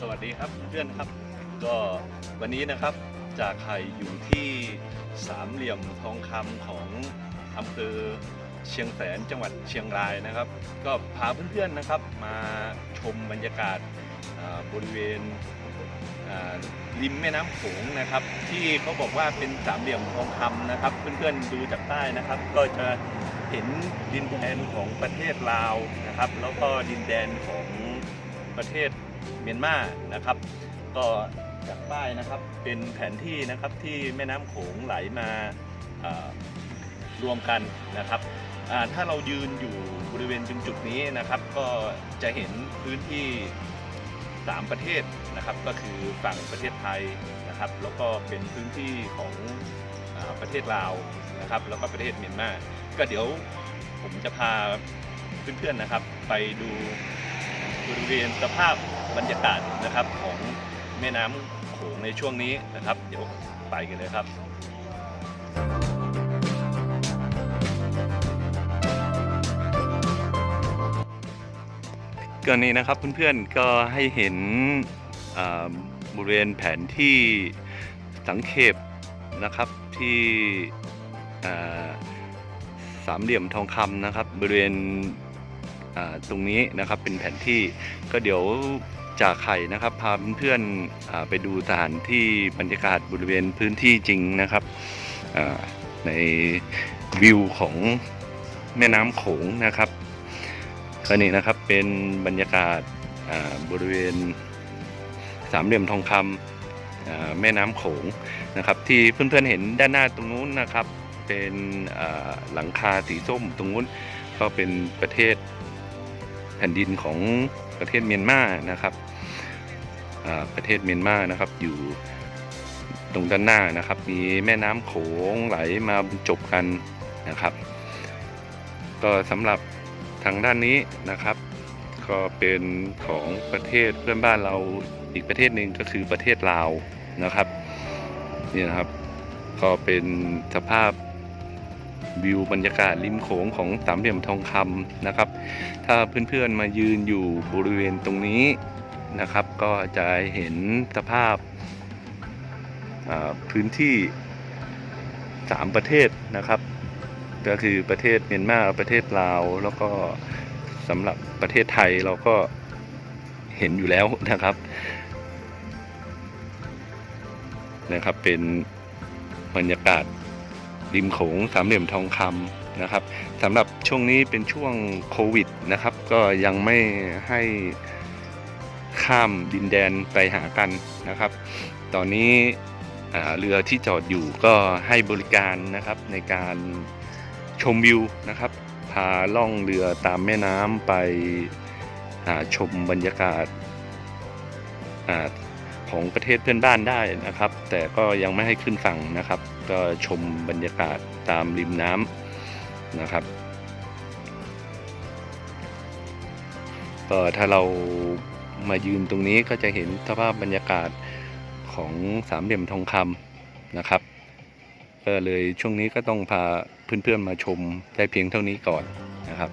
สวัสดีครับเพื่อนครับ ก็วันนี้นะครับจากไข่อยู่ที่สามเหลี่ยมทองคำของอำเภอเชียงแสนจังหวัดเชียงรายนะครับ ก็พาเพื่อนๆนะครับมาชมบรรยากาศบริเวณริมแม่น้ำโขงนะครับ ที่เขาบอกว่าเป็นสามเหลี่ยมทองคำนะครับ เพื่อนๆดูจากใต้นะครับ ก็จะเห็นดินแดนของประเทศลาวนะครับ แล้วก็ดินแดนของประเทศ เมียนมานะครับ ก็จากป้ายนะครับเป็นแผนที่นะครับที่แม่น้ำโขงไหลมารวมกันนะครับถ้าเรายืนอยู่บริเวณจุดจุดนี้นะครับ ก็จะเห็นพื้นที่ 3 ประเทศนะครับ ก็คือฝั่งประเทศไทยนะครับ แล้วก็เป็นพื้นที่ของอประเทศลาวนะครับ แล้วก็ประเทศเมียนมาก็เดี๋ยวผมจะพาเพื่อนๆนะครับ ไปดูบริเวณสภาพ บรรยากาศนะครับของแม่น้ำโขงในช่วงนี้นะครับ เดี๋ยวไปกันเลยครับก็นี้นะครับเพื่อนๆก็ให้เห็นบริเวณแผนที่สังเขปนะครับที่สามเหลี่ยมทองคำนะครับ บริเวณตรงนี้นะครับเป็นแผนที่ก็เดี๋ยว จากไข่นะครับ พาเพื่อนๆไปดูสถานที่บรรยากาศบริเวณพื้นที่จริงนะครับในวิวของแม่น้ำโขงนะครับก็นี่นะครับเป็นบรรยากาศบริเวณสามเหลี่ยมทองคำอ่าแม่น้ำโขงนะครับ ที่เพื่อนๆเห็นด้านหน้าตรงนู้นนะครับ เป็นหลังคาสีส้มตรงนู้นก็เป็นประเทศแผ่นดินของ ประเทศเมียนมานะครับประเทศเมียนมานะครับอยู่ตรงด้านหน้านะครับ มีแม่น้ำโขงไหลมาจบกันนะครับ ก็สำหรับทางด้านนี้นะครับ ก็เป็นของประเทศเพื่อนบ้านเราอีกประเทศหนึ่งก็คือประเทศลาวนะครับนี่นะครับ ก็เป็นสภาพ วิวบรรยากาศริมโขงของสามเหลี่ยมทองคำนะครับ ถ้าเพื่อนๆมายืนอยู่บริเวณตรงนี้นะครับ ก็จะเห็นสภาพพื้นที่สามประเทศนะครับ ก็คือประเทศเมียนมาประเทศลาว แล้วก็สำหรับประเทศไทยเราก็เห็นอยู่แล้วนะครับนะครับเป็นบรรยากาศ ริมโขงสามเหลี่ยมทองคำนะครับสำหรับช่วงนี้เป็นช่วงโควิดนะครับ ก็ยังไม่ให้ข้ามดินแดนไปหากันนะครับ ตอนนี้เรือที่จอดอยู่ก็ให้บริการนะครับในการชมวิวนะครับ พาล่องเรือตามแม่น้ำไปชมบรรยากาศอา ของประเทศเพื่อนบ้านได้นะครับ แต่ก็ยังไม่ให้ขึ้นฝั่งนะครับ ก็ชมบรรยากาศตามริมน้ำนะครับก็ถ้าเรามายืนตรงนี้ก็จะเห็นสภาพบรรยากาศของสามเหลี่ยมทองคำนะครับก็เลยช่วงนี้ก็ต้องพาเพื่อนๆมาชมได้เพียงเท่านี้ก่อนนะครับ